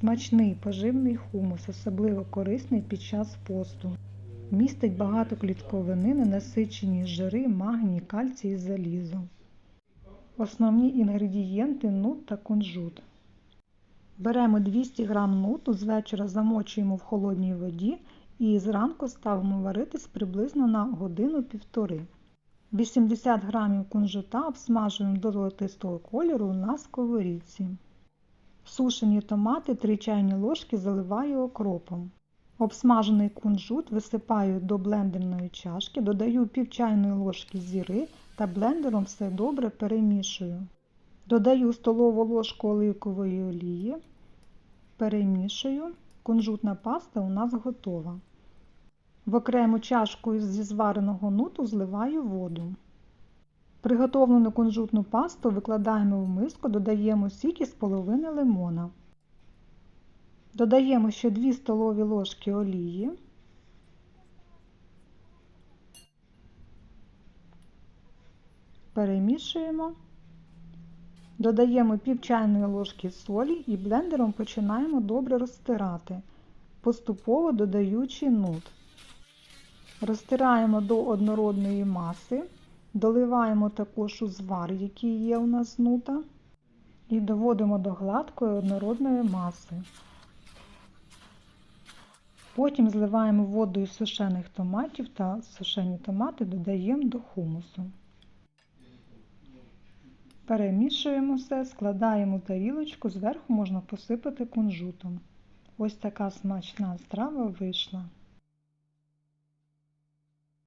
Смачний поживний хумус, особливо корисний під час посту. Містить багато клітковини, ненасичені жири, магній, кальцій і залізо. Основні інгредієнти нут та кунжут. Беремо 200 г нуту, з вечора замочуємо в холодній воді і зранку ставимо варитись приблизно на годину-півтори. 80 г кунжута обсмажуємо до золотистого кольору на сковорідці. Сушені томати 3 чайні ложки заливаю окропом. Обсмажений кунжут висипаю до блендерної чашки, додаю пів чайної ложки зіри та блендером все добре перемішую. Додаю столову ложку оливкової олії, перемішую. Кунжутна паста у нас готова. В окрему чашку зі звареного нуту зливаю воду. Приготовлену кунжутну пасту викладаємо в миску, додаємо сік із половини лимона. Додаємо ще 2 столові ложки олії. Перемішуємо. Додаємо пів чайної ложки солі і блендером починаємо добре розтирати, поступово додаючи нут. Розтираємо до однородної маси, доливаємо також узвар, який є у нас нута, і доводимо до гладкої однородної маси. Потім зливаємо воду із сушених томатів та сушені томати додаємо до хумусу. Перемішуємо все, складаємо тарілочку, зверху можна посипати кунжутом. Ось така смачна страва вийшла.